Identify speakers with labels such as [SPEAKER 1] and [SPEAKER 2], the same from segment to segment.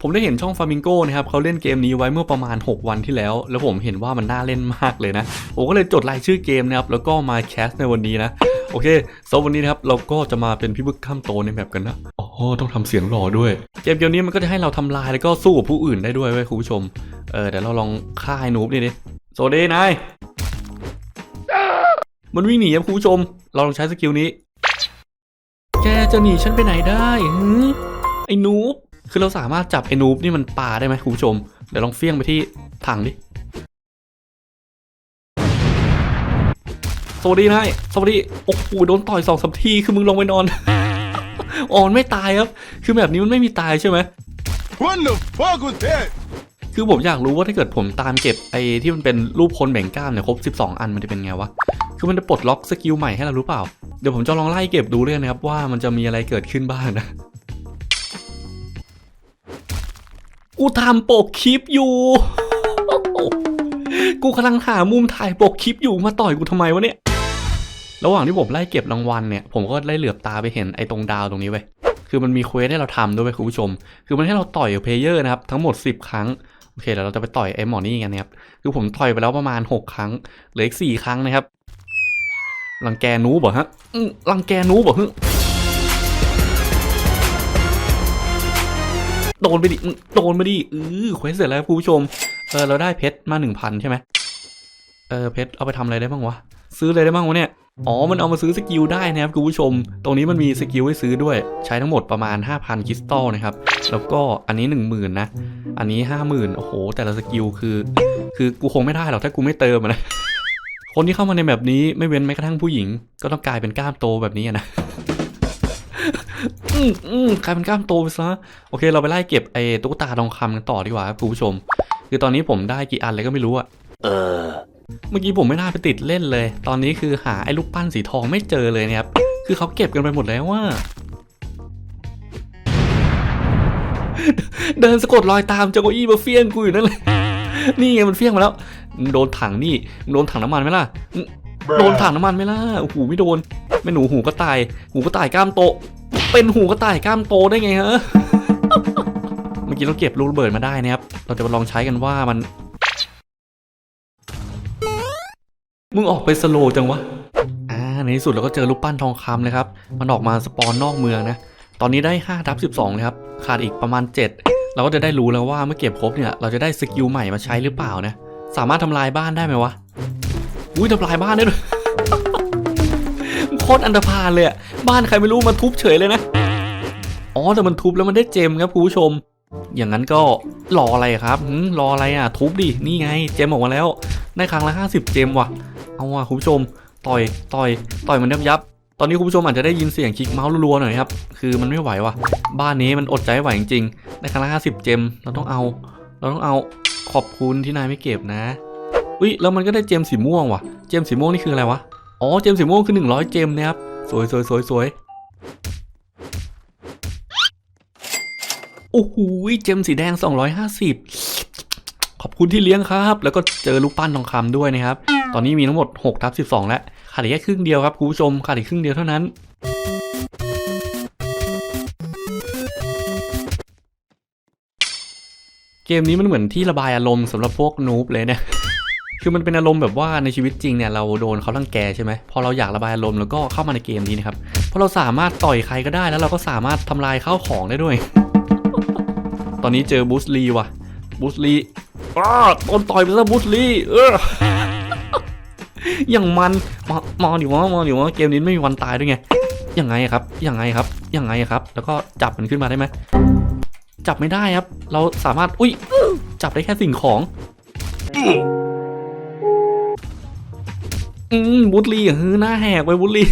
[SPEAKER 1] ผมได้เห็นช่องฟามิงโก้นะครับเขาเล่นเกมนี้ไว้เมื่อประมาณ 6 วันที่แล้ว แล้วผมเห็นว่ามันน่าเล่นมากเลยนะ ผมก็เลยจดรายชื่อเกมนะครับแล้วก็มาแคสในวันนี้นะ โอเคสำหรับวันนี้นะครับเราก็จะมาเป็นพี่บึกข้ามโตในแมปกันนะอ๋อต้องทำเสียงหล่อด้วย เกมเกมนี้มันก็จะให้เราทำลายแล้วก็สู้กับผู้อื่นได้ด้วยเว้ยคุณผู้ชมเออเดี๋ยวเราลองฆ่าไอ้นูบดิดิโซเดนายมันวิ่งหนีครับคุณผู้ชม เราลองใช้สกิลนี้ แกจะหนีฉันไปไหนได้ไอ้นูบ คือเราสามารถจับไอ้นูบนี่มันปาได้ไหมคุณผู้ชม เดี๋ยวลองเฟี้ยงไปที่ถังดิ สวัสดีนายสวัสดี โอ้โห โดนต่อยสองสามที คือมึงลงไปนอนอ๋อมันไม่ตายครับ คือแบบนี้มันไม่มีตายใช่ไหม
[SPEAKER 2] What the fuck was that?
[SPEAKER 1] คือผมอยากรู้ว่าถ้าเกิดผมตามเก็บไอ้ที่มันเป็นรูปคนแบ่งกล้ามเนี่ยครบ 12 อันมันจะเป็นไงวะ คือมันจะปลดล็อกสกิลใหม่ให้เรารู้เปล่า เดี๋ยวผมจะลองไล่เก็บดูเลยนะครับว่ามันจะมีอะไรเกิดขึ้นบ้างนะ กูทำปกคลิปอยู่ กูกำลังหามุมถ่ายปกคลิปอยู่มาต่อยกูทำไมวะเนี่ย ระหว่างที่ผมไล่เก็บรางวัลเนี่ย ผมก็ไล่เหลือบตาไปเห็นไอ้ตรงดาวตรงนี้เว้ยคือมันมีเควสให้เราทำด้วยคุณผู้ชม คือมันให้เราต่อยกับเพลเยอร์นะครับ ทั้งหมด 10 ครั้ง โอเคเดี๋ยวเราจะไปต่อยไอ้หมอนี่กันนะครับ คือผมต่อยไปแล้วประมาณ 6 ครั้ง เหลืออีก 4 ครั้งนะครับรังแกนูบเหรอฮะรังแกนูบเหรอ โดนไปดิโดนไปดิเออเควสเสร็จแล้วคุณผู้ชม เออ เราได้เพชรมา1,000ใช่ไหมเออ เพชรเอาไปทำอะไรได้บ้างวะ ซื้ออะไรได้บ้างวะเนี่ย อ๋อ มันเอามาซื้อสกิลได้นะครับคุณผู้ชม ตรงนี้มันมีสกิลให้ซื้อด้วย ใช้ทั้งหมดประมาณ 5,000 คริสตัลนะครับ แล้วก็อันนี้ 10,000 นะ อันนี้ 50,000 โอ้โห แต่ละสกิลคือ คือกูคงไม่ได้หรอกถ้ากูไม่เติมนะ คนที่เข้ามาในแบบนี้ไม่เว้นแม้กระทั่งผู้หญิง ก็ต้องกลายเป็นกล้ามโตแบบนี้นะ อืมอืมกลายเป็นกล้ามโตไปซะโอเค เราไปไล่เก็บไอ้ตุ๊กตาทองคำกันต่อดีกว่าครับคุณผู้ชม คือตอนนี้ผมได้กี่อันเลยก็ไม่รู้อะ
[SPEAKER 2] Uh.
[SPEAKER 1] เมื่อกี้ผมไม่น่าไปติดเล่นเลย ตอนนี้คือหาไอ้ลูกปั้นสีทองไม่เจอเลยนะครับ คือเขาเก็บกันไปหมดแล้วว่า เดินสะกดรอยตามเจ้าเก้าอี้มาเฟี้ยงกูอยู่นั่นเลย นี่ไงมันเฟี้ยงมาแล้วมึงโดนถังนี่มึงโดนถังน้ำมันไหมล่ะมึงโดนถังน้ำมันไหมล่ะ โอ้โหไม่โดน ไม่หนูหูก็ตาย หูก็ตายกล้ามโต เป็นหูก็ตายกล้ามโตได้ไงฮะ เมื่อกี้เราเก็บลูกระเบิดมาได้นะครับ เราจะมาลองใช้กันว่ามัน มึงออกไปสโลว์จังวะ อ่า ในที่สุดเราก็เจอรูปปั้นทองคำเลยครับ มันออกมาสปอนนอกเมืองนะ ตอนนี้ได้5ทับ12เลยครับ ขาดอีกประมาณ 7 เราก็จะได้รู้แล้วว่าเมื่อเก็บครบเนี่ย เราจะได้สกิลใหม่มาใช้หรือเปล่านะ สามารถทำลายบ้านได้ไหมวะ อุ้ยทำลายบ้านได้ด้วย คตรอันตรพาลเลยอะบ้านใครไม่รู้มาทุบเฉยเลยนะ อ๋อแต่มันทุบแล้วมันได้เจมครับคุณผู้ชม อย่างนั้นก็รออะไรครับรออะไรอะ ทุบดินี่ไง เจมออกมาแล้วได้ครั้งละ 50 เจมว่ะ เอาว่ะคุณผู้ชมต่อยต่อยต่อยมันยับยับตอนนี้คุณผู้ชมอาจจะได้ยินเสียงคลิกเมาส์รัวๆหน่อยครับ คือมันไม่ไหวว่ะ บ้านนี้มันอดใจไหวจริงๆได้ครั้งละ50เจม เราต้องเอา เราต้องเอา ขอบคุณที่นายไม่เก็บนะ อุ้ยแล้วมันก็ได้เจมสีม่วงว่ะ เจมสีม่วงนี่คืออะไรวะ อ๋อเจมสีม่วงคือ100เจมนะครับสวยสวยสวยสวยโอ้โหเจมสีแดง250ขอบคุณที่เลี้ยงครับ แล้วก็เจอลูกปั้นทองคำด้วยนะครับ ตอนนี้มีทั้งหมด6ทับ12 แล้วขาดอีกแค่ครึ่งเดียวครับคุณผู้ชมขาดอีกครึ่งเดียวเท่านั้นเกมนี้มันเหมือนที่ระบายอารมณ์สำหรับพวกนูบเลยเนี่ย คือมันเป็นอารมณ์แบบว่าในชีวิตจริงเนี่ยเราโดนเขาลังแกใช่ไหมพอเราอยากระบายอารมณ์แล้วก็เข้ามาในเกมนี้นะครับเพราะเราสามารถต่อยใครก็ได้แล้วเราก็สามารถทำลายข้าวของได้ด้วย ตอนนี้เจอบูสลีว่ะบูสลีอ้าโดนต่อยไปซะบูสลีเอออย่างมันมามาดิวะมาดิวะเกมนี้ไม่มีวันตายด้วยไงยังไงครับยังไงครับยังไงครับ แล้วก็จับมันขึ้นมาได้ไหมจับไม่ได้ครับ เราสามารถอุ้ยจับได้แค่สิ่งของ บูตลี่ฮือหน้าแหกไปบูตลี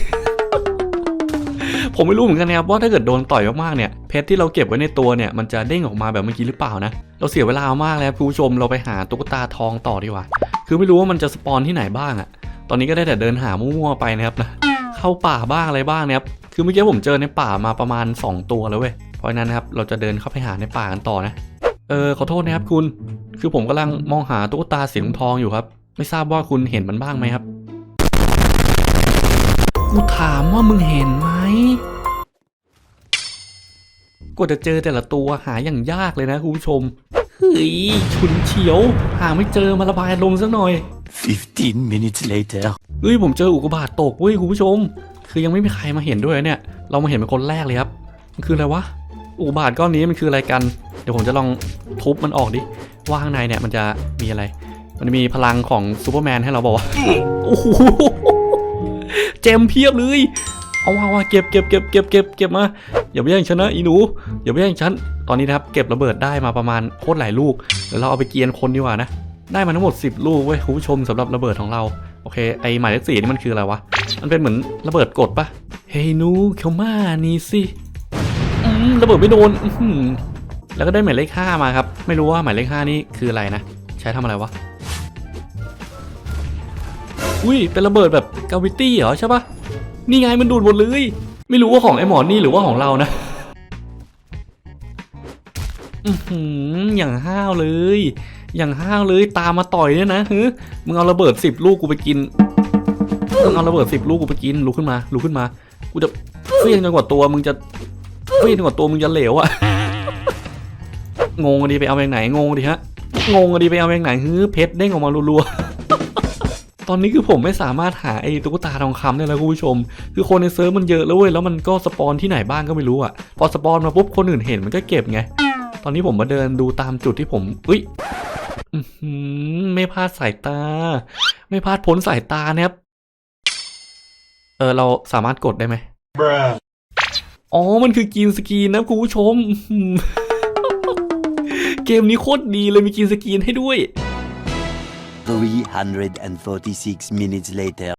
[SPEAKER 1] ผมไม่รู้เหมือนกันนะครับว่าถ้าเกิดโดนต่อยมากๆเนี่ยเพชรที่เราเก็บไว้ในตัวเนี่ยมันจะเด้งออกมาแบบเมื่อกี้หรือเปล่านะ เราเสียเวลามากแล้วคุณผู้ชมเราไปหาตุ๊กตาทองต่อดีกว่า คือไม่รู้ว่ามันจะสปอนที่ไหนบ้างอะตอนนี้ก็ได้แต่เดินหามั่วๆไปนะครับนะเข้าป่าบ้างอะไรบ้างนะครับคือเมื่อกี้ผมเจอในป่ามาประมาณ 2 ตัวแล้วเว้ยเพราะนั้นนะครับเราจะเดินเข้าไปหาในป่ากันต่อนะเออขอโทษนะครับคุณ คือผมกำลังมองหาตุ๊กตาสีทองอยู่ครับ ไม่ทราบว่าคุณเห็นมันบ้างไหมครับ กูถามว่ามึงเห็นไหมกว่าจะเจอแต่ละตัวหาอย่างยากเลยนะคุณผู้ชม เฮ้ยฉุนเฉียว หาไม่เจอมาระบายลงสักหน่อย
[SPEAKER 3] 15 minutes later.
[SPEAKER 1] เฮ้ยผมเจออุกกาบาตตกเว้ยคุณผู้ชม คือยังไม่มีใครมาเห็นด้วยเนี่ย เรามาเห็นเป็นคนแรกเลยครับ มันคืออะไรวะ อุกกาบาตก้อนนี้มันคืออะไรกัน เดี๋ยวผมจะลองทุบมันออกดิ ว่าข้างในเนี่ยมันจะมีอะไร มันมีพลังของซูเปอร์แมนให้เราบอกว่าโอ้โห เจมเพียบเลย เอาว่าว่าเก็บเก็บเก็บเก็บเก็บเก็บมา อย่าไปแย่งฉันนะอีหนู อย่าไปแย่งฉัน ตอนนี้นะครับเก็บระเบิดได้มาประมาณโคตรหลายลูก เดี๋ยวเราเอาไปเกียนคนดีกว่านะ ได้มาทั้งหมด 10 ลูกเว้ยคุณผู้ชมสำหรับระเบิดของเรา โอเค ไอหมายเลขสี่นี่มันคืออะไรวะ มันเป็นเหมือนระเบิดกดปะเฮ้ยหนูเข้ามานี่สิอืมระเบิดไม่โดนอื้อหือแล้วก็ได้หมายเลขห้ามาครับ ไม่รู้ว่าหมายเลขห้านี่คืออะไรนะ ใช้ทำอะไรวะ อุ้ยเป็นระเบิดแบบกาวิตี้เหรอใช่ปะนี่ไงมันดูดหมดเลย ไม่รู้ว่าของไอ้หมอนี่หรือว่าของเรานะอือหือย่างห้าวเลย อย่างห้าวเลยตามมาต่อยเนี่ยนะเฮึมึงเอาระเบิดสิบลูกกูไปกินมึงเอาระเบิดสิบลูกกูไปกินลุกขึ้นมาลุกขึ้นมา กูจะเฟี้ยงจนกว่าตัวมึงจะเฟี้ยงจนกว่าตัวมึงจะเหลวอะงงดีไปเอาไปไหนงงดิฮะงงดีไปเอาไปไหนเฮึเพชรเด้งออกมารัวๆ ตอนนี้คือผมไม่สามารถหาไอ้ตุ๊กตาทองคำได้แล้วคุณผู้ชม คือคนในเซิร์ฟมันเยอะแล้วเว้ยแล้วมันก็สปอนที่ไหนบ้างก็ไม่รู้อะพอสปอนมาปุ๊บคนอื่นเห็นมันก็เก็บไง ตอนนี้ผมมาเดินดูตามจุดที่ผมอุ้ยอื้อหือไม่พลาดสายตา ไม่พลาดพ้นสายตานะครับเออเราสามารถกดได้ไหม
[SPEAKER 2] Bruh.
[SPEAKER 1] อ๋อ มันคือกินสกรีนนะคุณผู้ชมอื้อหือเกมนี้โคตรดีเลยมีกินสกรีนให้ด้วย
[SPEAKER 3] 346 minutes later.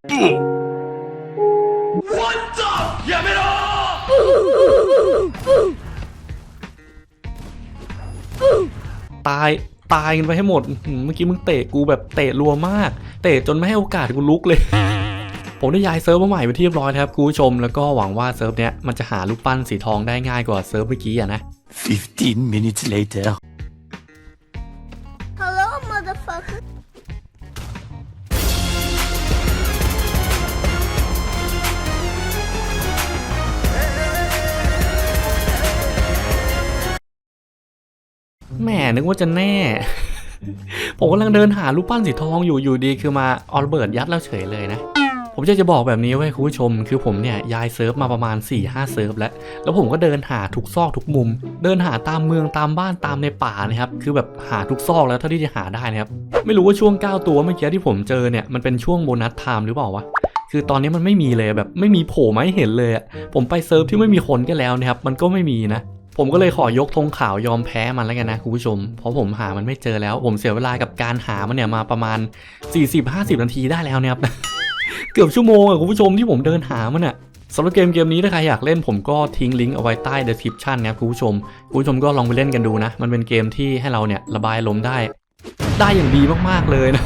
[SPEAKER 1] ตายตายกันไปให้หมดอื้อหือเมื่อกี้มึงเตะกูแบบเตะรัวมาก เตะจนไม่ให้โอกาสกูลุกเลย ผมได้ย้ายเซิร์ฟมาใหม่ไปนที่เรียบร้อยแล้วครับคุณผู้ชมแล้วก็หวังว่าเซิร์ฟเนี้ยมันจะหารูปปั้นสีทองได้ง่ายกว่าเซิร์ฟเมื่อกี้อะนะ
[SPEAKER 3] 15 minutes later.
[SPEAKER 1] นึกว่าจะแน่ ผมกำลังเดินหารูปปั้นสีทองอยู่อยู่ดีคือมาเอาระเบิดยัดแล้วเฉยเลยนะผมจะจะบอกแบบนี้ไว้คุณผู้ชม คือผมเนี่ยย้ายเซิร์ฟมาประมาณ4ี่ห้าเซิร์ฟแล้ว แล้วผมก็เดินหาทุกซอกทุกมุม เดินหาตามเมืองตามบ้านตามในป่านะครับ คือแบบหาทุกซอกแล้วเท่าที่จะหาได้นะครับ ไม่รู้ว่าช่วง 9 ตัวเมื่อกี้ที่ผมเจอเนี่ยมันเป็นช่วงโบนัสไทม์หรือเปล่าวะคือตอนนี้มันไม่มีเลยแบบไม่มีโผล่มาให้เห็นเลยอะผมไปเซิร์ฟที่ไม่มีคนก็แล้วนะครับมันก็ไม่มีนะ ผมก็เลยขอยกธงขาวยอมแพ้มันแล้วกันนะคุณผู้ชม เพราะผมหามันไม่เจอแล้ว ผมเสียเวลากับการหามันเนี่ยมาประมาณ 40-50 นาทีได้แล้วเนี่ยครับเกือบชั่วโมงอะคุณผู้ชมที่ผมเดินหามันอะสำหรับเกมเกมนี้ถ้าใครอยากเล่นผมก็ทิ้งลิงก์เอาไว้ใต้ description นะครับคุณผู้ชม คุณผู้ชมก็ลองไปเล่นกันดูนะ มันเป็นเกมที่ให้เราเนี่ยระบายลมได้ ได้อย่างดีมากๆเลยนะ